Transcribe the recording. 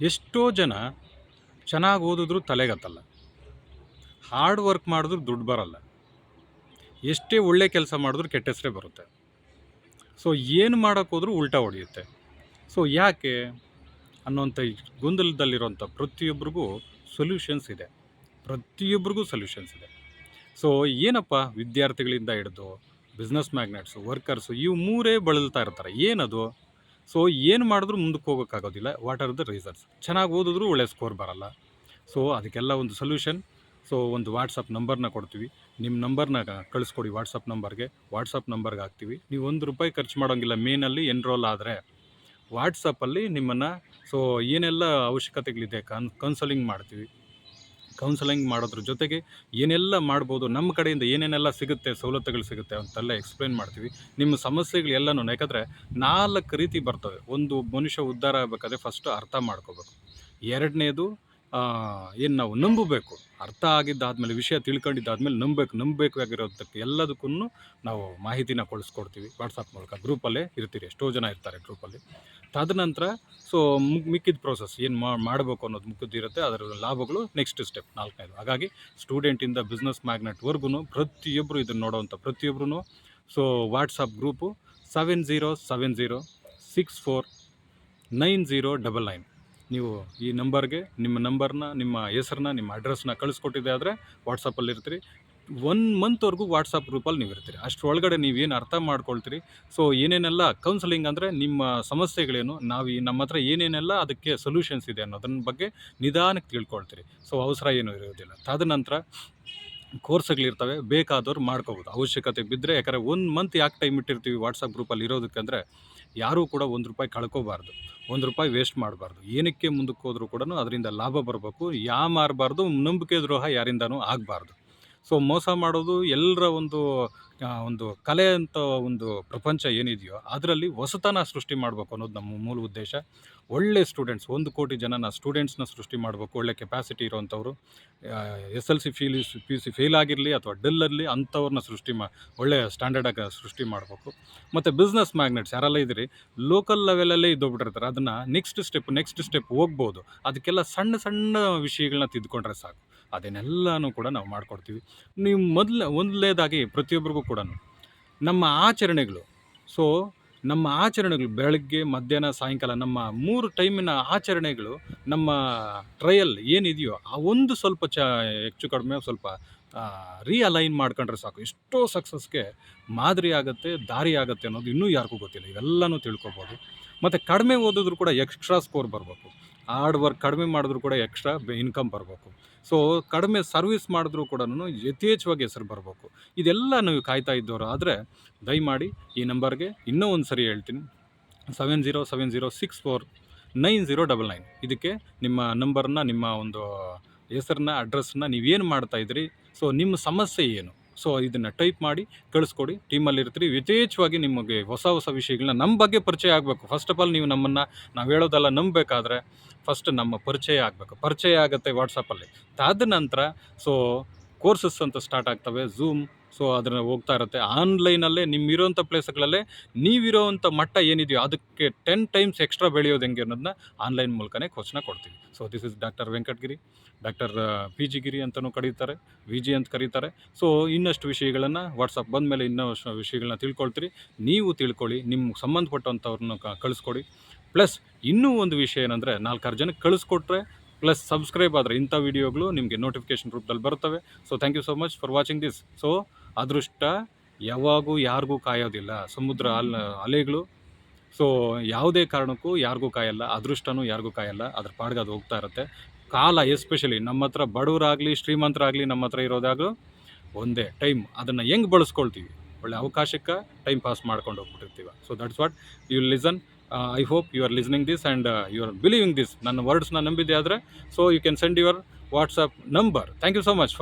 ಎಷ್ಟೋ ಜನ ಚೆನ್ನಾಗಿ ಓದಿದ್ರು ತಲೆಗತ್ತಲ್ಲ. ಹಾರ್ಡ್ ವರ್ಕ್ ಮಾಡಿದ್ರು ದುಡ್ಡು ಬರಲ್ಲ. ಎಷ್ಟೇ ಒಳ್ಳೆ ಕೆಲಸ ಮಾಡಿದ್ರು ಕೆಟ್ಟ ಹೆಸರೇ ಬರುತ್ತೆ. ಸೊ ಏನು ಮಾಡೋಕ್ಕೋದ್ರೂ ಉಲ್ಟಾ ಹೊಡೆಯುತ್ತೆ. ಸೊ ಯಾಕೆ ಅನ್ನೋಂಥ ಗೊಂದಲದಲ್ಲಿರೋಂಥ ಪ್ರತಿಯೊಬ್ಬರಿಗೂ ಸೊಲ್ಯೂಷನ್ಸ್ ಇದೆ. ಪ್ರತಿಯೊಬ್ಬರಿಗೂ ಸೊಲ್ಯೂಷನ್ಸ್ ಇದೆ. ಸೊ ಏನಪ್ಪ ವಿದ್ಯಾರ್ಥಿಗಳಿಂದ ಹಿಡಿದು ಬಿಸ್ನೆಸ್ ಮ್ಯಾಗ್ನೆಟ್ಸು ವರ್ಕರ್ಸು ಇವು ಮೂರೇ ಬಳಲ್ತಾ ಇರ್ತಾರೆ. ಏನದು? ಸೊ ಏನು ಮಾಡಿದ್ರೂ ಮುಂದಕ್ಕೆ ಹೋಗೋಕ್ಕಾಗೋದಿಲ್ಲ. ವಾಟ್ ಆರ್ ದ ರೀಸನ್ಸ್ ಚೆನ್ನಾಗಿ ಓದಿದ್ರು ಒಳ್ಳೆ ಸ್ಕೋರ್ ಬರಲ್ಲ. ಸೊ ಅದಕ್ಕೆಲ್ಲ ಒಂದು ಸೊಲ್ಯೂಷನ್ ಸೊ ಒಂದು ವಾಟ್ಸಪ್ ನಂಬರ್ನ ಕೊಡ್ತೀವಿ. ನಿಮ್ಮ ನಂಬರ್ನ ಕಳಿಸ್ಕೊಡಿ ವಾಟ್ಸಪ್ ನಂಬರ್ಗೆ ವಾಟ್ಸಪ್ ನಂಬರ್ಗೆ ಹಾಕ್ತೀವಿ. ನೀವು ಒಂದು ರೂಪಾಯಿ ಖರ್ಚು ಮಾಡೋಂಗಿಲ್ಲ. ಮೇನಲ್ಲಿ ಎನ್ರೋಲ್ ಆದರೆ. ವಾಟ್ಸಪ್ಪಲ್ಲಿ ನಿಮ್ಮನ್ನು ಸೊ ಏನೆಲ್ಲ ಅವಶ್ಯಕತೆಗಳಿದೆ ಕನ್ ಕೌನ್ಸಲಿಂಗ್ ಮಾಡ್ತೀವಿ. ಕೌನ್ಸಲಿಂಗ್ ಮಾಡೋದ್ರ ಜೊತೆಗೆ ಏನೆಲ್ಲ ಮಾಡ್ಬೋದು, ನಮ್ಮ ಕಡೆಯಿಂದ ಏನೇನೆಲ್ಲ ಸಿಗುತ್ತೆ, ಸವಲತ್ತುಗಳು ಸಿಗುತ್ತೆ ಅಂತೆಲ್ಲ ಎಕ್ಸ್ಪ್ಲೇನ್ ಮಾಡ್ತೀವಿ. ನಿಮ್ಮ ಸಮಸ್ಯೆಗಳು ಎಲ್ಲನೂ ಯಾಕಂದರೆ ನಾಲ್ಕು ರೀತಿ ಬರ್ತವೆ. ಒಂದು ಮನುಷ್ಯ ಉದ್ಧಾರ ಆಗಬೇಕಾದ್ರೆ ಫಸ್ಟ್ ಅರ್ಥ ಮಾಡ್ಕೋಬೇಕು. ಎರಡನೇದು ಏನು ನಾವು ನಂಬಬೇಕು? ಅರ್ಥ ಆಗಿದ್ದಾದ್ಮೇಲೆ, ವಿಷಯ ತಿಳ್ಕೊಂಡಿದ್ದಾದ್ಮೇಲೆ ನಂಬಬೇಕು ನಂಬಬೇಕು ಆಗಿರೋದಕ್ಕೆ ಎಲ್ಲದಕ್ಕೂ ನಾವು ಮಾಹಿತಿನ ಕಳಿಸ್ಕೊಡ್ತೀವಿ ವಾಟ್ಸಪ್ ಮೂಲಕ ಗ್ರೂಪಲ್ಲೇ ಇರ್ತೀರಿ, ಎಷ್ಟೋ ಜನ ಇರ್ತಾರೆ ಗ್ರೂಪಲ್ಲಿ ತದನಂತರ ಸೊ ಮಿಕ್ಕಿದ ಪ್ರೋಸೆಸ್ ಏನು ಮಾಡಬೇಕು ಅನ್ನೋದು ಮುಗಿದಿರುತ್ತೆ ಅದರ ಲಾಭಗಳು ನೆಕ್ಸ್ಟ್ ಸ್ಟೆಪ್ ನಾಲ್ಕನೇದು ಹಾಗಾಗಿ ಸ್ಟೂಡೆಂಟಿಂದ ಬಿಸ್ನೆಸ್ ಮ್ಯಾಗ್ನೆಟ್ವರೆಗೂ ಪ್ರತಿಯೊಬ್ಬರು ಇದನ್ನು ನೋಡೋವಂಥ ಪ್ರತಿಯೊಬ್ಬರು so WhatsApp group seven zero seven zero six four nine zero double nine ನೀವು ಈ ನಂಬರ್ಗೆ, ನಿಮ್ಮ ನಂಬರ್ನ, ನಿಮ್ಮ ಹೆಸರನ್ನ, ನಿಮ್ಮ ಅಡ್ರೆಸ್ನ ಕಳಿಸ್ಕೊಟ್ಟಿದ್ದೆ ಆದರೆ ವಾಟ್ಸಪ್ಪಲ್ಲಿ ಇರ್ತೀರಿ. ಒನ್ ಮಂತ್ವರೆಗೂ ವಾಟ್ಸಪ್ ಗ್ರೂಪಲ್ಲಿ ನೀವು ಇರ್ತೀರಿ. ಅಷ್ಟರೊಳಗಡೆ ನೀವೇನು ಅರ್ಥ ಮಾಡ್ಕೊಳ್ತೀರಿ. ಸೊ ಏನೇನೆಲ್ಲ ಕೌನ್ಸಲಿಂಗ್ ಅಂದರೆ ನಿಮ್ಮ ಸಮಸ್ಯೆಗಳೇನು, ನಾವು ಈ ನಮ್ಮ ಹತ್ರ ಏನೇನೆಲ್ಲ ಅದಕ್ಕೆ ಸೊಲ್ಯೂಷನ್ಸ್ ಇದೆ ಅನ್ನೋದನ್ನ ಬಗ್ಗೆ ನಿಧಾನಕ್ಕೆ ತಿಳ್ಕೊಳ್ತೀರಿ. ಸೊ ಅವಸರ ಏನೂ ಇರೋದಿಲ್ಲ. ತದನಂತರ ಕೋರ್ಸ್ಗಳಿರ್ತವೆ, ಬೇಕಾದವ್ರು ಮಾಡ್ಕೋಬೋದು. ಅವಶ್ಯಕತೆ ಬಿದ್ದರೆ ಯಾಕಂದರೆ ಒಂದು ಮಂತ್ ಯಾಕೆ ಟೈಮ್ ಇಟ್ಟಿರ್ತೀವಿ ವಾಟ್ಸಪ್ ಗ್ರೂಪಲ್ಲಿ ಇರೋದಕ್ಕಂದರೆ ಯಾರೂ ಕೂಡ ಒಂದು ರೂಪಾಯಿ ಕಳ್ಕೋಬಾರ್ದು, ಒಂದು ರೂಪಾಯಿ ವೇಸ್ಟ್ ಮಾಡಬಾರ್ದು. ಏನಕ್ಕೆ ಮುಂದಕ್ಕೆ ಹೋದರೂ ಕೂಡ ಅದರಿಂದ ಲಾಭ ಬರಬೇಕು, ಯಾ ಮಾರಬಾರ್ದು, ನಂಬಿಕೆ ದ್ರೋಹ ಯಾರಿಂದನೂ ಆಗಬಾರ್ದು. ಸೊ ಮೋಸ ಮಾಡೋದು ಎಲ್ಲರ ಒಂದು ಒಂದು ಕಲೆ ಅಂತ ಒಂದು ಪ್ರಪಂಚ ಏನಿದೆಯೋ ಅದರಲ್ಲಿ ಹೊಸತನ ಸೃಷ್ಟಿ ಮಾಡಬೇಕು ಅನ್ನೋದು ನಮ್ಮ ಮೂಲ ಉದ್ದೇಶ. ಒಳ್ಳೆ ಸ್ಟೂಡೆಂಟ್ಸ್ ಒಂದು ಕೋಟಿ ಜನನ ಸ್ಟೂಡೆಂಟ್ಸ್ನ ಸೃಷ್ಟಿ ಮಾಡಬೇಕು, ಒಳ್ಳೆ capacity ಇರೋವಂಥವ್ರು. S L C fail P U C fail ಆಗಿರಲಿ ಅಥವಾ ಡೆಲ್ಲಲ್ಲಿ ಅಂಥವ್ರನ್ನ ಸೃಷ್ಟಿ ಮಾ ಒಳ್ಳೆಯ ಸ್ಟ್ಯಾಂಡರ್ಡಾಗಿ ಸೃಷ್ಟಿ ಮಾಡಬೇಕು. ಮತ್ತು ಬಿಸ್ನೆಸ್ ಮ್ಯಾಗ್ನೆಟ್ಸ್ ಯಾರೆಲ್ಲ ಇದ್ದೀರಿ ಲೋಕಲ್ ಲೆವೆಲಲ್ಲೇ ಇದ್ದೋಗ್ಬಿಟ್ಟಿರ್ತಾರೆ. ಅದನ್ನು ನೆಕ್ಸ್ಟ್ ಸ್ಟೆಪ್ ನೆಕ್ಸ್ಟ್ ಸ್ಟೆಪ್ ಹೋಗ್ಬೋದು. ಅದಕ್ಕೆಲ್ಲ ಸಣ್ಣ ಸಣ್ಣ ವಿಷಯಗಳನ್ನ ತಿದ್ಕೊಂಡ್ರೆ ಸಾಕು. ಅದನ್ನೆಲ್ಲನೂ ಕೂಡ ನಾವು ಮಾಡಿಕೊಡ್ತೀವಿ. ನೀವು ಮೊದಲ ಒಂದನೇದಾಗಿ ಪ್ರತಿಯೊಬ್ಬರಿಗೂ ಕೂಡ ನಮ್ಮ ಆಚರಣೆಗಳು ಸೊ ನಮ್ಮ ಆಚರಣೆಗಳು ಬೆಳಗ್ಗೆ, ಮಧ್ಯಾಹ್ನ, ಸಾಯಂಕಾಲ ನಮ್ಮ ಮೂರು ಟೈಮಿನ ಆಚರಣೆಗಳು ನಮ್ಮ ಟ್ರಯಲ್ ಏನಿದೆಯೋ ಆ ಒಂದು ಸ್ವಲ್ಪ ಚ, ಹೆಚ್ಚು ಕಡಿಮೆ ಸ್ವಲ್ಪ ರೀಅಲೈನ್ ಮಾಡ್ಕೊಂಡ್ರೆ ಸಾಕು. ಎಷ್ಟೋ ಸಕ್ಸಸ್ಗೆ ಮಾದರಿ ಆಗುತ್ತೆ, ದಾರಿ ಆಗುತ್ತೆ ಅನ್ನೋದು ಇನ್ನೂ ಯಾರಿಗೂ ಗೊತ್ತಿಲ್ಲ. ಇವೆಲ್ಲನೂ ತಿಳ್ಕೊಬೋದು. ಮತ್ತು ಕಡಿಮೆ ಓದಿದ್ರು ಕೂಡ ಎಕ್ಸ್ಟ್ರಾ ಸ್ಕೋರ್ ಬರಬೇಕು. ಹಾರ್ಡ್ ವರ್ಕ್ ಕಡಿಮೆ ಮಾಡಿದ್ರು ಕೂಡ ಎಕ್ಸ್ಟ್ರಾ ಇನ್ಕಮ್ ಬರಬೇಕು. ಸೊ ಕಡಿಮೆ ಸರ್ವಿಸ್ ಮಾಡಿದ್ರು ಕೂಡ ಯಥೇಚ್ಛವಾಗಿ ಹೆಸರು ಬರಬೇಕು. ಇದೆಲ್ಲ ನೀವು ಕಾಯ್ತಾ ಇದ್ದವರು ಆದರೆ ದಯಮಾಡಿ ಈ ನಂಬರ್ಗೆ ಇನ್ನೂ ಒಂದು ಸರಿ ಹೇಳ್ತೀನಿ. Seven zero seven zero six four nine zero double nine ಇದಕ್ಕೆ ನಿಮ್ಮ ನಂಬರನ್ನ ನಿಮ್ಮ ಒಂದು ಹೆಸರನ್ನ ಅಡ್ರೆಸ್ನ ನೀವೇನು ಮಾಡ್ತಾಯಿದ್ರಿ ಸೊ ನಿಮ್ಮ ಸಮಸ್ಯೆ ಏನು? ಸೊ ಇದನ್ನು ಟೈಪ್ ಮಾಡಿ ಕಳಿಸ್ಕೊಡಿ. ಟೀಮಲ್ಲಿ ಇರ್ತೀರಿ. ಯಥೇಚ್ಛವಾಗಿ ನಿಮಗೆ ಹೊಸ ಹೊಸ ವಿಷಯಗಳನ್ನ ನಮ್ಮ ಬಗ್ಗೆ ಪರಿಚಯ ಆಗಬೇಕು. ಫಸ್ಟ್ ಆಫ್ ಆಲ್ ನೀವು ನಮ್ಮನ್ನು ನಾವು ಹೇಳೋದೆಲ್ಲ ನಂಬಬೇಕಾದ್ರೆ ಫಸ್ಟ್ ನಮ್ಮ ಪರಿಚಯ ಆಗಬೇಕು. ಪರಿಚಯ ಆಗುತ್ತೆ ವಾಟ್ಸಪ್ಪಲ್ಲಿ ತದನಂತರ ಸೊ ಕೋರ್ಸಸ್ ಅಂತ ಸ್ಟಾರ್ಟ್ ಆಗ್ತವೆ ಝೂಮ್ ಸೊ ಅದನ್ನು ಹೋಗ್ತಾ ಇರುತ್ತೆ. ಆನ್ಲೈನಲ್ಲೇ ನಿಮ್ಮಿರೋಂಥ ಪ್ಲೇಸ್ಗಳಲ್ಲೇ ನೀವಿರೋವಂಥ ಮಟ್ಟ ಏನಿದೆಯೋ ಅದಕ್ಕೆ ಟೆನ್ ಟೈಮ್ಸ್ ಎಕ್ಸ್ಟ್ರಾ ಬೆಳೆಯೋದು ಹೆಂಗೆ ಅನ್ನೋದನ್ನ ಆನ್ಲೈನ್ ಮೂಲಕನೇ ಕೋಚ್ನ ಕೊಡ್ತೀವಿ. So this is doctor Venkatagiri doctor P G Giri ಅಂತಲೂ ಕರೀತಾರೆ ವಿ ಜಿ ಅಂತ ಕರೀತಾರೆ. ಸೊ ಇನ್ನಷ್ಟು ವಿಷಯಗಳನ್ನು ವಾಟ್ಸಪ್ ಬಂದ ಮೇಲೆ ಇನ್ನಷ್ಟು ವಿಷಯಗಳನ್ನ ತಿಳ್ಕೊಳ್ತೀರಿ. ನೀವು ತಿಳ್ಕೊಳ್ಳಿ, ನಿಮ್ಗೆ ಸಂಬಂಧಪಟ್ಟಂಥವ್ರನ್ನ ಕಳಿಸ್ಕೊಡಿ. ಪ್ಲಸ್ ಇನ್ನೂ ಒಂದು ವಿಷಯ ಏನಂದರೆ ನಾಲ್ಕಾರು ಜನಕ್ಕೆ ಕಳಿಸ್ಕೊಟ್ರೆ ಪ್ಲಸ್ ಸಬ್ಸ್ಕ್ರೈಬ್ ಆದರೆ ಇಂಥ ವಿಡಿಯೋಗಳು ನಿಮಗೆ ನೋಟಿಫಿಕೇಶನ್ ರೂಪದಲ್ಲಿ ಬರ್ತವೆ. So thank you so much for watching this so ಅದೃಷ್ಟ ಯಾವಾಗೂ ಯಾರಿಗೂ ಕಾಯೋದಿಲ್ಲ. ಸಮುದ್ರ ಅಲ್, ಅಲೆಗಳು. ಸೊ ಯಾವುದೇ ಕಾರಣಕ್ಕೂ ಯಾರಿಗೂ ಕಾಯಲ್ಲ. ಅದೃಷ್ಟನೂ ಯಾರಿಗೂ ಕಾಯಲ್ಲ. ಅದ್ರ ಪಾಡ್ಗೆ ಅದು ಹೋಗ್ತಾ ಇರುತ್ತೆ. ಕಾಲ ಎಸ್ಪೆಷಲಿ ನಮ್ಮ ಹತ್ರ ಬಡವರಾಗಲಿ, ಶ್ರೀಮಂತರಾಗಲಿ ನಮ್ಮ ಹತ್ರ ಇರೋದಾಗಲೂ ಒಂದೇ ಟೈಮ್ ಅದನ್ನು ಹೆಂಗೆ ಬಳಸ್ಕೊಳ್ತೀವಿ? ಒಳ್ಳೆ ಅವಕಾಶಕ್ಕೆ ಟೈಮ್ ಪಾಸ್ ಮಾಡ್ಕೊಂಡು ಹೋಗ್ಬಿಟ್ಟಿರ್ತೀವಿ. So that's what you listen I hope you are listening this and you are believing this ನನ್ನ ವರ್ಡ್ಸ್ನ ನಂಬಿದೆ ಆದರೆ so you can send your WhatsApp number thank you so much for